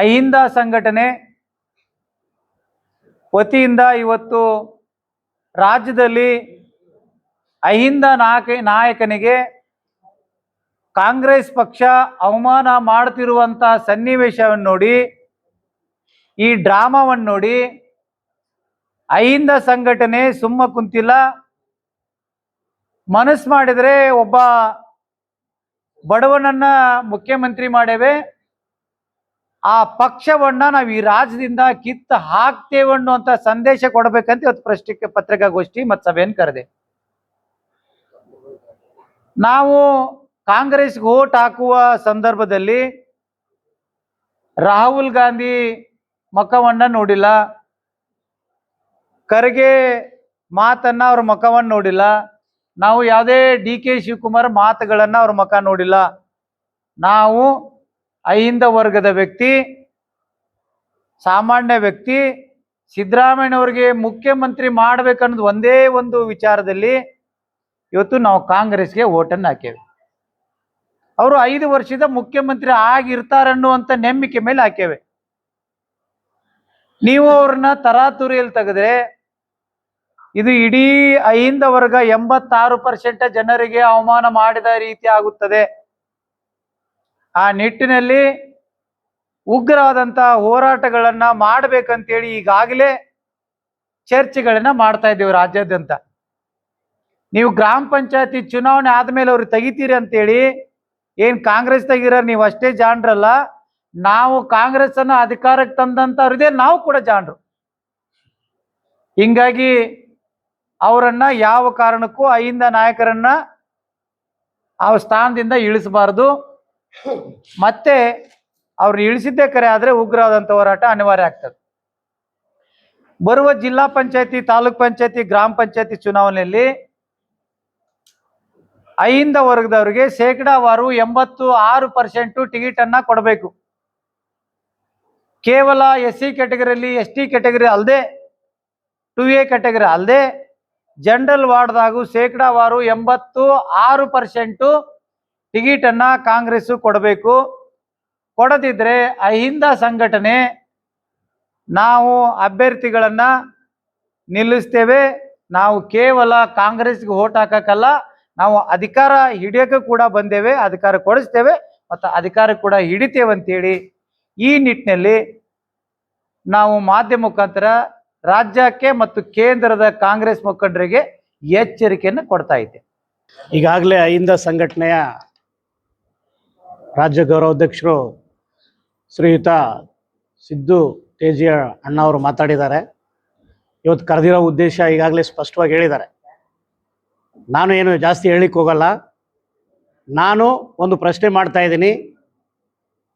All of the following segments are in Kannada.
ಅಹಿಂದ ಸಂಘಟನೆ ವತಿಯಿಂದ ಇವತ್ತು ರಾಜ್ಯದಲ್ಲಿ ಅಹಿಂದ ನಾಯಕ ನಾಯಕನಿಗೆ ಕಾಂಗ್ರೆಸ್ ಪಕ್ಷ ಅವಮಾನ ಮಾಡ್ತಿರುವಂಥ ಸನ್ನಿವೇಶವನ್ನು ನೋಡಿ, ಈ ಡ್ರಾಮಾವನ್ನು ನೋಡಿ ಅಹಿಂದ ಸಂಘಟನೆ ಸುಮ್ಮ ಕುಂತಿಲ್ಲ. ಮನಸ್ಸು ಮಾಡಿದರೆ ಒಬ್ಬ ಬಡವನನ್ನ ಮುಖ್ಯಮಂತ್ರಿ ಮಾಡೇವೆ ಆ ಪಕ್ಷವನ್ನ ನಾವು ಈ ರಾಜ್ಯದಿಂದ ಕಿತ್ತು ಹಾಕ್ತೇವೆ ಅನ್ನುವಂತ ಸಂದೇಶ ಕೊಡಬೇಕಂತ ಇವತ್ತು ಪ್ರಶ್ನೆ ಪತ್ರಿಕಾಗೋಷ್ಠಿ ಮತ್ತು ಸಭೆಯನ್ನು ಕರೆದೆ. ನಾವು ಕಾಂಗ್ರೆಸ್ಗೆ ಓಟ್ ಹಾಕುವ ಸಂದರ್ಭದಲ್ಲಿ ರಾಹುಲ್ ಗಾಂಧಿ ಮುಖವನ್ನ ನೋಡಿಲ್ಲ. ಖರ್ಗೆ ಮಾತನ್ನ ಅವ್ರ ಮುಖವನ್ನು ನೋಡಿಲ್ಲ. ನಾವು ಯಾವುದೇ ಡಿ ಕೆ ಶಿವಕುಮಾರ್ ಮಾತುಗಳನ್ನ ಅವ್ರ ಮುಖ ನೋಡಿಲ್ಲ. ನಾವು ಅಹಿಂದ ವರ್ಗದ ವ್ಯಕ್ತಿ, ಸಾಮಾನ್ಯ ವ್ಯಕ್ತಿ, ಸಿದ್ದರಾಮಯ್ಯನವ್ರಿಗೆ ಮುಖ್ಯಮಂತ್ರಿ ಮಾಡ್ಬೇಕನ್ನೋದು ಒಂದೇ ಒಂದು ವಿಚಾರದಲ್ಲಿ ಇವತ್ತು ನಾವು ಕಾಂಗ್ರೆಸ್ಗೆ ಓಟನ್ನು ಹಾಕೇವೆ. ಅವರು ಐದು ವರ್ಷದ ಮುಖ್ಯಮಂತ್ರಿ ಆಗಿರ್ತಾರನ್ನುವಂಥ ನಂಬಿಕೆ ಮೇಲೆ ಹಾಕೇವೆ. ನೀವು ಅವ್ರನ್ನ ತರಾತುರಿಯಲ್ಲಿ ತೆಗೆದ್ರೆ ಇದು ಇಡೀ ಅಹಿಂದ ವರ್ಗ ಎಂಬತ್ತಾರು ಪರ್ಸೆಂಟ್ ಜನರಿಗೆ ಅವಮಾನ ಮಾಡಿದ ರೀತಿ ಆಗುತ್ತದೆ. ಆ ನಿಟ್ಟಿನಲ್ಲಿ ಉಗ್ರವಾದಂತಹ ಹೋರಾಟಗಳನ್ನ ಮಾಡ್ಬೇಕಂತೇಳಿ ಈಗಾಗಲೇ ಚರ್ಚೆಗಳನ್ನ ಮಾಡ್ತಾ ಇದ್ದೇವೆ ರಾಜ್ಯಾದ್ಯಂತ. ನೀವು ಗ್ರಾಮ ಪಂಚಾಯತಿ ಚುನಾವಣೆ ಆದ್ಮೇಲೆ ಅವ್ರು ತೆಗಿತೀರಿ ಅಂತೇಳಿ ಏನ್ ಕಾಂಗ್ರೆಸ್ ತೆಗಿರೋ ನೀವು ಅಷ್ಟೇ ಜಾಣ್ರಲ್ಲ, ನಾವು ಕಾಂಗ್ರೆಸ್ ಅನ್ನ ಅಧಿಕಾರಕ್ಕೆ ತಂದಂತವ್ರದೇ ನಾವು ಕೂಡ ಜಾಣರು. ಹಿಂಗಾಗಿ ಅವರನ್ನ ಯಾವ ಕಾರಣಕ್ಕೂ ಅಹಿಂದ ನಾಯಕರನ್ನ ಆ ಸ್ಥಾನದಿಂದ ಇಳಿಸಬಾರದು. ಮತ್ತೆ ಅವ್ರು ಇಳಿಸಿದ್ದೇ ಕರೆ ಆದ್ರೆ ಉಗ್ರವಾದಂಥ ಹೋರಾಟ ಅನಿವಾರ್ಯ ಆಗ್ತದೆ. ಬರುವ ಜಿಲ್ಲಾ ಪಂಚಾಯತಿ, ತಾಲೂಕ್ ಪಂಚಾಯತಿ, ಗ್ರಾಮ ಪಂಚಾಯತಿ ಚುನಾವಣೆಯಲ್ಲಿ ಐಂದ ವರ್ಗದವರಿಗೆ ಶೇಕಡಾವಾರು ಎಂಬತ್ತು ಆರು ಪರ್ಸೆಂಟು ಟಿಕೆಟ್ ಅನ್ನ ಕೊಡಬೇಕು. ಕೇವಲ ಎಸ್ ಸಿ ಕ್ಯಾಟಗರಿಯಲ್ಲಿ ಎಸ್ ಟಿ ಕ್ಯಾಟಗರಿ ಅಲ್ಲದೆ, ಟು ಎ ಕ್ಯಾಟಗರಿ ಅಲ್ಲದೆ, ಜನರಲ್ ವಾರ್ಡ್ದಾಗೂ ಶೇಕಡಾವಾರು ಎಂಬತ್ತು ಆರು ಪರ್ಸೆಂಟು ಟಿಕೆಟ್ ಅನ್ನ ಕಾಂಗ್ರೆಸ್ ಕೊಡಬೇಕು. ಕೊಡದಿದ್ರೆ ಅಹಿಂದ ಸಂಘಟನೆ ನಾವು ಅಭ್ಯರ್ಥಿಗಳನ್ನ ನಿಲ್ಲಿಸ್ತೇವೆ. ನಾವು ಕೇವಲ ಕಾಂಗ್ರೆಸ್ಗೆ ಓಟ್ ಹಾಕಕ್ಕಲ್ಲ, ನಾವು ಅಧಿಕಾರ ಹಿಡಿಯೋಕೆ ಕೂಡ ಬಂದೇವೆ, ಅಧಿಕಾರ ಕೊಡಿಸ್ತೇವೆ ಮತ್ತು ಅಧಿಕಾರ ಕೂಡ ಹಿಡಿತೇವೆ ಅಂತೇಳಿ ಈ ನಿಟ್ಟಿನಲ್ಲಿ ನಾವು ಮಾಧ್ಯಮ ಮುಖಾಂತರ ರಾಜ್ಯಕ್ಕೆ ಮತ್ತು ಕೇಂದ್ರದ ಕಾಂಗ್ರೆಸ್ ಮುಖಂಡರಿಗೆ ಎಚ್ಚರಿಕೆಯನ್ನು ಕೊಡ್ತಾ ಇದ್ದೆ ಈಗಾಗಲೇ ಅಹಿಂದ ಸಂಘಟನೆಯ ರಾಜ್ಯ ಗೌರವಾಧ್ಯಕ್ಷರು ಶ್ರೀಯುತ ಸಿದ್ದು ತೇಜಿಯ ಅಣ್ಣ ಅವರು ಮಾತಾಡಿದ್ದಾರೆ. ಇವತ್ತು ಕರೆದಿರೋ ಉದ್ದೇಶ ಈಗಾಗಲೇ ಸ್ಪಷ್ಟವಾಗಿ ಹೇಳಿದ್ದಾರೆ. ನಾನು ಏನು ಜಾಸ್ತಿ ಹೇಳಿಕ್ಕೆ ಹೋಗಲ್ಲ. ನಾನು ಒಂದು ಪ್ರಶ್ನೆ ಮಾಡ್ತಾ ಇದ್ದೀನಿ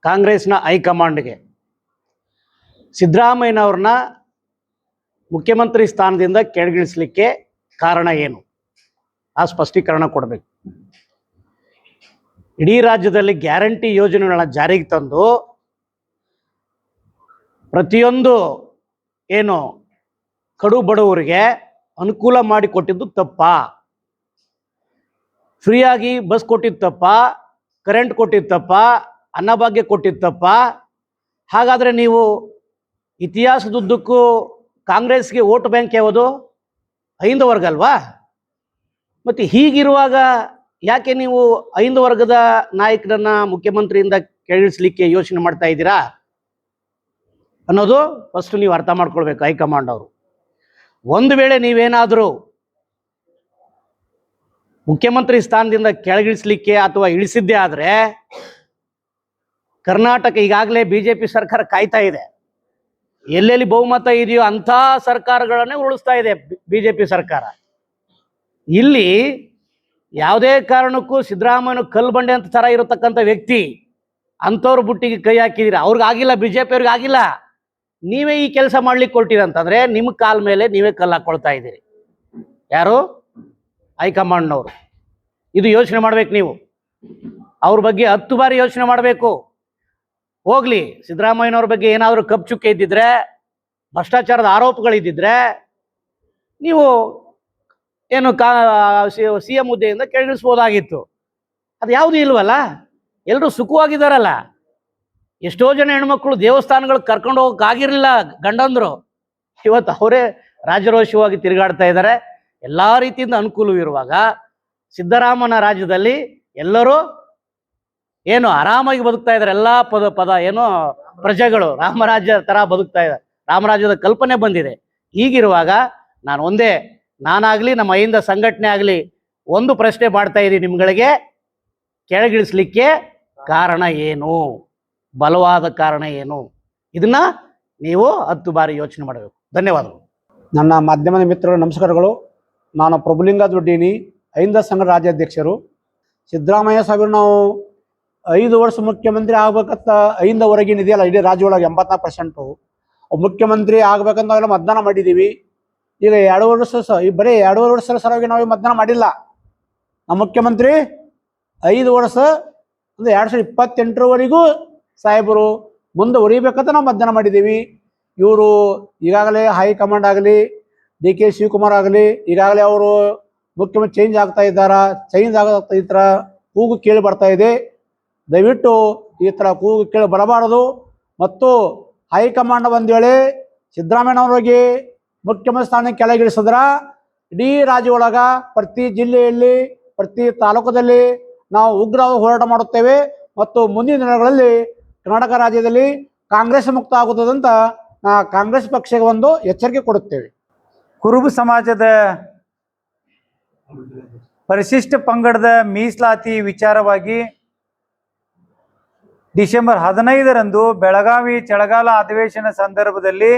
ಕಾಂಗ್ರೆಸ್ನ ಹೈಕಮಾಂಡ್ಗೆ. ಸಿದ್ದರಾಮಯ್ಯನವ್ರನ್ನ ಮುಖ್ಯಮಂತ್ರಿ ಸ್ಥಾನದಿಂದ ಕೆಳಗಿಳಿಸ್ಲಿಕ್ಕೆ ಕಾರಣ ಏನು? ಆ ಸ್ಪಷ್ಟೀಕರಣ ಕೊಡಬೇಕು. ಇಡೀ ರಾಜ್ಯದಲ್ಲಿ ಗ್ಯಾರಂಟಿ ಯೋಜನೆಗಳನ್ನ ಜಾರಿಗೆ ತಂದು ಪ್ರತಿಯೊಂದು ಏನು ಕಡು ಬಡವರಿಗೆ ಅನುಕೂಲ ಮಾಡಿಕೊಟ್ಟಿದ್ದು ತಪ್ಪ. ಫ್ರೀಯಾಗಿ ಬಸ್ ಕೊಟ್ಟಿದ್ದು ತಪ್ಪ ಕರೆಂಟ್ ಕೊಟ್ಟಿದ್ದು ತಪ್ಪ ಅನ್ನಭಾಗ್ಯ ಕೊಟ್ಟಿದ್ದು ತಪ್ಪ. ಹಾಗಾದರೆ ನೀವು ಇತಿಹಾಸದುದ್ದಕ್ಕೂ ಕಾಂಗ್ರೆಸ್ಗೆ ವೋಟ್ ಬ್ಯಾಂಕ್ ಯಾವುದು? ಐದು ವರ್ಗ ಅಲ್ವಾ? ಮತ್ತು ಹೀಗಿರುವಾಗ ಯಾಕೆ ನೀವು ಐದು ವರ್ಗದ ನಾಯಕರನ್ನ ಮುಖ್ಯಮಂತ್ರಿಯಿಂದ ಕೇಳಿಸ್ಲಿಕ್ಕೆ ಯೋಚನೆ ಮಾಡ್ತಾ ಇದ್ದೀರಾ? ಅನ್ನೋದು ಫಸ್ಟ್ ನೀವು ಅರ್ಥ ಮಾಡ್ಕೊಳ್ಬೇಕು ಹೈಕಮಾಂಡ್ ಅವರು. ಒಂದು ವೇಳೆ ನೀವೇನಾದರೂ ಮುಖ್ಯಮಂತ್ರಿ ಸ್ಥಾನದಿಂದ ಕೆಳಗಿಳಿಸ್ಲಿಕ್ಕೆ ಅಥವಾ ಇಳಿಸಿದ್ದೇ ಆದರೆ, ಕರ್ನಾಟಕ ಈಗಾಗಲೇ ಬಿ ಜೆ ಪಿ ಸರ್ಕಾರ ಕಾಯ್ತಾ ಇದೆ. ಎಲ್ಲೆಲ್ಲಿ ಬಹುಮತ ಇದೆಯೋ ಅಂಥ ಸರ್ಕಾರಗಳನ್ನೇ ಉರುಳಿಸ್ತಾ ಇದೆ ಬಿ ಜೆ ಪಿ ಸರ್ಕಾರ. ಇಲ್ಲಿ ಯಾವುದೇ ಕಾರಣಕ್ಕೂ ಸಿದ್ದರಾಮಯ್ಯನ ಕಲ್ಲು ಬಂಡೆ ಅಂತ ಥರ ಇರತಕ್ಕಂಥ ವ್ಯಕ್ತಿ, ಅಂಥವ್ರ ಬುಟ್ಟಿಗೆ ಕೈ ಹಾಕಿದ್ದೀರಿ ಅವ್ರಿಗಾಗಿಲ್ಲ ಬಿ ಜೆ ಪಿ ಆಗಿಲ್ಲ. ನೀವೇ ಈ ಕೆಲಸ ಮಾಡ್ಲಿಕ್ಕೆ ಕೊಟ್ಟಿರಂತಂದ್ರೆ ನಿಮ್ಮ ಕಾಲ ಮೇಲೆ ನೀವೇ ಕಲ್ಲು ಹಾಕ್ಕೊಳ್ತಾ ಇದ್ದೀರಿ. ಯಾರು? ಹೈಕಮಾಂಡ್ನವರು. ಇದು ಯೋಚನೆ ಮಾಡ್ಬೇಕು ನೀವು. ಅವ್ರ ಬಗ್ಗೆ ಹತ್ತು ಬಾರಿ ಯೋಚನೆ ಮಾಡಬೇಕು. ಹೋಗ್ಲಿ, ಸಿದ್ದರಾಮಯ್ಯನವ್ರ ಬಗ್ಗೆ ಏನಾದರೂ ಕಪ್ ಚುಕ್ಕೆ ಇದ್ದಿದ್ರೆ, ಭ್ರಷ್ಟಾಚಾರದ ಆರೋಪಗಳಿದ್ದಿದ್ರೆ, ನೀವು ಏನು ಕಾ, ಸಿ ಎಂ ಹುದ್ದೆಯಿಂದ ಕೆಳಗಿಳಿಸ್ಬೋದಾಗಿತ್ತು ಅದು ಯಾವುದೂ ಇಲ್ವಲ್ಲ? ಎಲ್ಲರೂ ಸುಖವಾಗಿದ್ದಾರಲ್ಲ ಎಷ್ಟೋ ಜನ ಹೆಣ್ಮಕ್ಳು ದೇವಸ್ಥಾನಗಳಿಗೆ ಕರ್ಕೊಂಡು ಹೋಗಕ್ಕಾಗಿರ್ಲಿಲ್ಲ ಗಂಡಂದ್ರು. ಇವತ್ತು ಅವರೇ ರಾಜರೋಷವಾಗಿ ತಿರುಗಾಡ್ತಾ ಇದ್ದಾರೆ. ಎಲ್ಲ ರೀತಿಯಿಂದ ಅನುಕೂಲವಿರುವಾಗ ಸಿದ್ದರಾಮನ ರಾಜ್ಯದಲ್ಲಿ ಎಲ್ಲರೂ ಏನು ಆರಾಮಾಗಿ ಬದುಕ್ತಾ ಇದ್ದಾರೆ. ಎಲ್ಲ ಪದ ಪದ ಏನು ಪ್ರಜೆಗಳು ರಾಮರಾಜ್ಯ ತರ ಬದುಕ್ತಾ ಇದ್ದಾರೆ. ರಾಮರಾಜ್ಯದ ಕಲ್ಪನೆ ಬಂದಿದೆ. ಹೀಗಿರುವಾಗ ನಾನು ಒಂದೇ ನಾನಾಗ್ಲಿ, ನಮ್ಮ ಐಂದ ಸಂಘಟನೆ ಆಗಲಿ, ಒಂದು ಪ್ರಶ್ನೆ ಮಾಡ್ತಾ ಇದ್ದೀನಿ ನಿಮ್ಗಳಿಗೆ. ಕೆಳಗಿಳಿಸ್ಲಿಕ್ಕೆ ಕಾರಣ ಏನು? ಬಲವಾದ ಕಾರಣ ಏನು? ಇದನ್ನ ನೀವು ಹತ್ತು ಬಾರಿ ಯೋಚನೆ ಮಾಡಬೇಕು. ಧನ್ಯವಾದಗಳು. ನನ್ನ ಮಾಧ್ಯಮದ ಮಿತ್ರರು, ನಮಸ್ಕಾರಗಳು. ನಾನು ಪ್ರಭುಲಿಂಗ ದೊಡ್ಡಿನಿ ಐಂದ ಸಂಘ ರಾಜ್ಯಾಧ್ಯಕ್ಷರು. ಸಿದ್ದರಾಮಯ್ಯ ಸಾಹೇಬರು, ನಾವು ಐದು ವರ್ಷ ಮುಖ್ಯಮಂತ್ರಿ ಆಗ್ಬೇಕಂತ ಐದವರೆಗಿನ ಇದೆಯಲ್ಲ, ಇಡೀ ರಾಜ್ಯ ಒಳಗೆ ಎಂಬತ್ನಾಲ್ಕು ಪರ್ಸೆಂಟು ಮುಖ್ಯಮಂತ್ರಿ ಆಗ್ಬೇಕಂತ ನಾವೆಲ್ಲ ಮತದಾನ ಮಾಡಿದ್ದೀವಿ. ಈಗ ಎರಡು ವರ್ಷ ಈ ಬರೀ ಎರಡೂವರೆ ವರ್ಷದ ಸಲುವಾಗಿ ನಾವು ಮತದಾನ ಮಾಡಿಲ್ಲ. ನಮ್ಮ ಮುಖ್ಯಮಂತ್ರಿ ಐದು ವರ್ಷ, ಅಂದ್ರೆ ಎರಡು ಸಾವಿರದ ಇಪ್ಪತ್ತೆಂಟರವರೆಗೂ ಸಾಹೇಬರು ಮುಂದೆ ಉರಿಬೇಕಂತ ನಾವು ಮತದಾನ ಮಾಡಿದ್ದೀವಿ ಇವರು ಈಗಾಗಲೇ ಹೈಕಮಾಂಡ್ ಆಗಲಿ, ಡಿ ಕೆ ಶಿವಕುಮಾರ್ ಆಗಲಿ, ಈಗಾಗಲೇ ಅವರು ಮುಖ್ಯಮಂತ್ರಿ ಚೇಂಜ್ ಆಗ್ತಾ ಇದ್ದಾರಾ ಚೇಂಜ್ ಆಗ್ತಾ ಥರ ಕೂಗು ಕೇಳಿ ಬರ್ತಾ ಇದೆ. ದಯವಿಟ್ಟು ಈ ಥರ ಕೂಗು ಕೇಳಿ ಬರಬಾರದು. ಮತ್ತು ಹೈಕಮಾಂಡ್ ಒಂದು ವೇಳೆ ಸಿದ್ದರಾಮಯ್ಯನವರಿಗೆ ಮುಖ್ಯಮಂತ್ರಿ ಸ್ಥಾನ ಕೆಳಗಿಳಿಸಿದ್ರ ಇಡೀ ರಾಜ್ಯ ಒಳಗ ಪ್ರತಿ ಜಿಲ್ಲೆಯಲ್ಲಿ, ಪ್ರತಿ ತಾಲೂಕದಲ್ಲಿ ನಾವು ಉಗ್ರ ಹೋರಾಟ ಮಾಡುತ್ತೇವೆ ಮತ್ತು ಮುಂದಿನ ದಿನಗಳಲ್ಲಿ ಕರ್ನಾಟಕ ರಾಜ್ಯದಲ್ಲಿ ಕಾಂಗ್ರೆಸ್ ಮುಕ್ತ ಆಗುತ್ತದಂತ ನಾ ಕಾಂಗ್ರೆಸ್ ಪಕ್ಷಕ್ಕೆ ಒಂದು ಎಚ್ಚರಿಕೆ ಕೊಡುತ್ತೇವೆ. ಕುರುಬ ಸಮಾಜದ ಪರಿಶಿಷ್ಟ ಪಂಗಡದ ಮೀಸಲಾತಿ ವಿಚಾರವಾಗಿ ಡಿಸೆಂಬರ್ ಹದಿನೈದರಂದು ಬೆಳಗಾವಿ ಚಳಗಾಲ ಅಧಿವೇಶನ ಸಂದರ್ಭದಲ್ಲಿ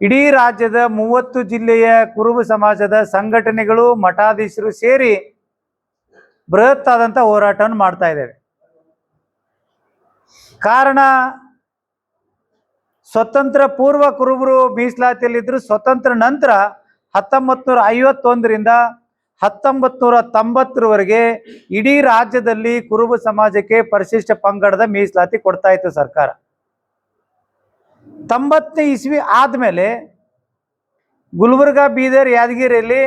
ಇಡೀ ರಾಜ್ಯದ ಮೂವತ್ತು ಜಿಲ್ಲೆಯ ಕುರುಬ ಸಮಾಜದ ಸಂಘಟನೆಗಳು, ಮಠಾಧೀಶರು ಸೇರಿ ಬೃಹತ್ ಆದಂಥ ಹೋರಾಟವನ್ನು ಮಾಡ್ತಾ ಇದ್ದೇವೆ. ಕಾರಣ, ಸ್ವತಂತ್ರ ಪೂರ್ವ ಕುರುಬರು ಮೀಸಲಾತಿಯಲ್ಲಿದ್ದರು ಸ್ವತಂತ್ರ ನಂತರ ಹತ್ತೊಂಬತ್ತು ನೂರ ಐವತ್ತೊಂದರಿಂದ ಹತ್ತೊಂಬತ್ತು ನೂರ ತೊಂಬತ್ತರವರೆಗೆ ಇಡೀ ರಾಜ್ಯದಲ್ಲಿ ಕುರುಬ ಸಮಾಜಕ್ಕೆ ಪರಿಶಿಷ್ಟ ಪಂಗಡದ ಮೀಸಲಾತಿ ಕೊಡ್ತಾ ಇತ್ತು ಸರ್ಕಾರ. ತೊಂಬತ್ತನೇ ಇಸ್ವಿ ಆದಮೇಲೆ ಗುಲ್ಬರ್ಗ, ಬೀದರ್, ಯಾದಗಿರಿಯಲ್ಲಿ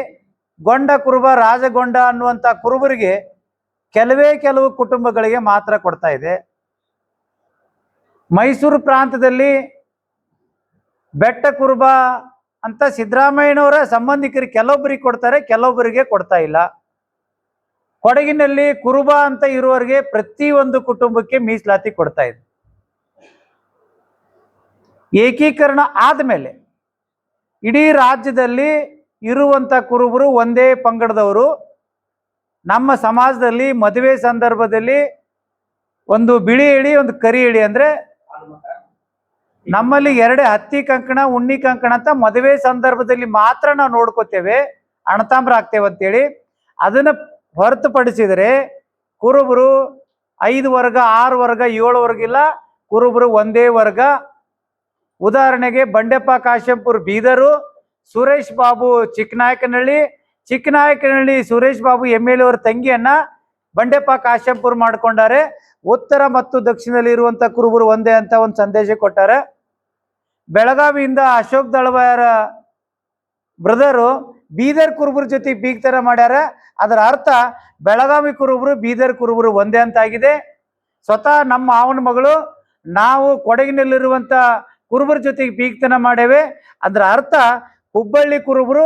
ಗೊಂಡ ಕುರುಬ, ರಾಜಗೊಂಡ ಅನ್ನುವಂಥ ಕುರುಬರಿಗೆ ಕೆಲವೇ ಕೆಲವು ಕುಟುಂಬಗಳಿಗೆ ಮಾತ್ರ ಕೊಡ್ತಾ ಇದೆ. ಮೈಸೂರು ಪ್ರಾಂತದಲ್ಲಿ ಬೆಟ್ಟ ಕುರುಬ ಅಂತ ಸಿದ್ದರಾಮಯ್ಯನವರ ಸಂಬಂಧಿಕರಿಗೆ ಕೆಲವೊಬ್ಬರಿಗೆ ಕೊಡ್ತಾರೆ, ಕೆಲವೊಬ್ಬರಿಗೆ ಕೊಡ್ತಾ ಇಲ್ಲ. ಕೊಡಗಿನಲ್ಲಿ ಕುರುಬ ಅಂತ ಇರುವವರಿಗೆ ಪ್ರತಿಯೊಂದು ಕುಟುಂಬಕ್ಕೆ ಮೀಸಲಾತಿ ಕೊಡ್ತಾ ಇದೆ. ಏಕೀಕರಣ ಆದಮೇಲೆ ಇಡೀ ರಾಜ್ಯದಲ್ಲಿ ಇರುವಂಥ ಕುರುಬರು ಒಂದೇ ಪಂಗಡದವರು. ನಮ್ಮ ಸಮಾಜದಲ್ಲಿ ಮದುವೆ ಸಂದರ್ಭದಲ್ಲಿ ಒಂದು ಬಿಳಿ ಎಳಿ, ಒಂದು ಕರಿ ಎಳಿ ಅಂದ್ರೆ ನಮ್ಮಲ್ಲಿ ಎರಡೇ ಹತ್ತಿ ಕಂಕಣ, ಉಣ್ಣಿ ಕಂಕಣ ಅಂತ ಮದುವೆ ಸಂದರ್ಭದಲ್ಲಿ ಮಾತ್ರ ನಾವು ನೋಡ್ಕೋತೇವೆ, ಅಣತಾಂಬ್ರ ಆಗ್ತೇವೆ ಅಂತೇಳಿ. ಅದನ್ನ ಹೊರತುಪಡಿಸಿದರೆ ಕುರುಬರು ಐದು ವರ್ಗ, ಆರು ವರ್ಗ, ಏಳು ವರ್ಗ ಇಲ್ಲ, ಕುರುಬರು ಒಂದೇ ವರ್ಗ ಉದಾಹರಣೆಗೆ ಬಂಡೆಪ್ಪ, ಕಾಶೆಂಪುರ್, ಬೀದರು, ಸುರೇಶ್ ಬಾಬು, ಚಿಕ್ಕನಾಯಕನಹಳ್ಳಿ. ಚಿಕ್ಕನಾಯಕನಹಳ್ಳಿ ಸುರೇಶ್ ಬಾಬು ಎಂ ಎಲ್ ಅವರ ತಂಗಿಯನ್ನ ಬಂಡೆಪ್ಪ, ಕಾಶೆಂಪುರ್ ಮಾಡ್ಕೊಂಡಾರೆ. ಉತ್ತರ ಮತ್ತು ದಕ್ಷಿಣದಲ್ಲಿ ಇರುವಂತ ಕುರುಬರು ಒಂದೇ ಅಂತ ಒಂದು ಸಂದೇಶ ಕೊಟ್ಟಾರೆ. ಬೆಳಗಾವಿಯಿಂದ ಅಶೋಕ್ ದಳವಾಯರ ಬ್ರದರು ಬೀದರ್ ಕುರುಬರ ಜೊತೆ ಬೀಗ್ತರ ಮಾಡ್ಯಾರ. ಅದರ ಅರ್ಥ ಬೆಳಗಾವಿ ಕುರುಬರು, ಬೀದರ್ ಕುರುಬರು ಒಂದೇ ಅಂತ ಆಗಿದೆ. ಸ್ವತಃ ನಮ್ಮ ಮಾವನ ಮಗಳು ನಾವು ಕೊಡಗಿನಲ್ಲಿರುವಂತ ಕುರುಬರ ಜೊತೆಗೆ ಬೀಗ್ತನ ಮಾಡೇವೆ ಅದರ ಅರ್ಥ ಹುಬ್ಬಳ್ಳಿ ಕುರುಬರು,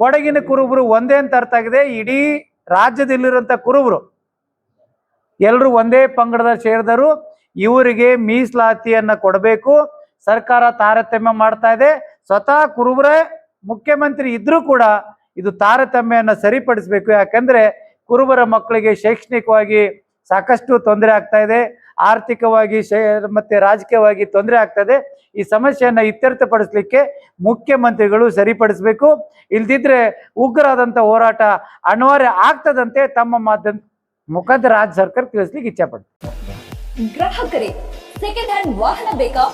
ಕೊಡಗಿನ ಕುರುಬರು ಒಂದೇ ಅಂತ ಅರ್ಥ ಆಗಿದೆ. ಇಡೀ ರಾಜ್ಯದಲ್ಲಿರುವಂತ ಕುರುಬರು ಎಲ್ಲರೂ ಒಂದೇ ಪಂಗಡದ ಸೇರಿದರು. ಇವರಿಗೆ ಮೀಸಲಾತಿಯನ್ನ ಕೊಡಬೇಕು. ಸರ್ಕಾರ ತಾರತಮ್ಯ ಮಾಡ್ತಾ ಇದೆ. ಸ್ವತಃ ಕುರುಬರೇ, ಮುಖ್ಯಮಂತ್ರಿ ಇದ್ರೂ ಕೂಡ ಇದು ತಾರತಮ್ಯವನ್ನು ಸರಿಪಡಿಸಬೇಕು. ಯಾಕಂದ್ರೆ ಕುರುಬರ ಮಕ್ಕಳಿಗೆ ಶೈಕ್ಷಣಿಕವಾಗಿ ಸಾಕಷ್ಟು ತೊಂದರೆ ಆಗ್ತಾ ಇದೆ. ಆರ್ಥಿಕವಾಗಿ ಮತ್ತೆ ರಾಜಕೀಯವಾಗಿ ತೊಂದರೆ ಆಗ್ತದೆ. ಈ ಸಮಸ್ಯೆಯನ್ನು ಇತ್ಯರ್ಥಪಡಿಸ್ಲಿಕ್ಕೆ ಮುಖ್ಯಮಂತ್ರಿಗಳು ಸರಿಪಡಿಸಬೇಕು. ಇಲ್ದಿದ್ರೆ ಉಗ್ರರಾದಂಥ ಹೋರಾಟ ಅನಿವಾರ್ಯ ಆಗ್ತದಂತೆ ತಮ್ಮ ಮಾಧ್ಯಮ ಮುಖಾಂತರ ರಾಜ್ಯ ಸರ್ಕಾರ ತಿಳಿಸ್ಲಿಕ್ಕೆ ಇಚ್ಛೆ ಪಡ್ತಾರೆ ಗ್ರಾಹಕರೇ ಸೆಕೆಂಡ್ ಹ್ಯಾಂಡ್ ವಾಹನ ಬೇಕಾ?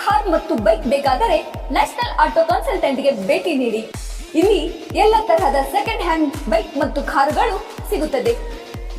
ಕಾರ್ ಮತ್ತು ಬೈಕ್ ಬೇಕಾದರೆ ನ್ಯಾಷನಲ್ ಆಟೋ ಕನ್ಸಲ್ಟೆಂಟ್ಗೆ ಭೇಟಿ ನೀಡಿ. ಇಲ್ಲಿ ಎಲ್ಲ ತರಹದ ಸೆಕೆಂಡ್ ಹ್ಯಾಂಡ್ ಬೈಕ್ ಮತ್ತು ಕಾರುಗಳು ಸಿಗುತ್ತದೆ.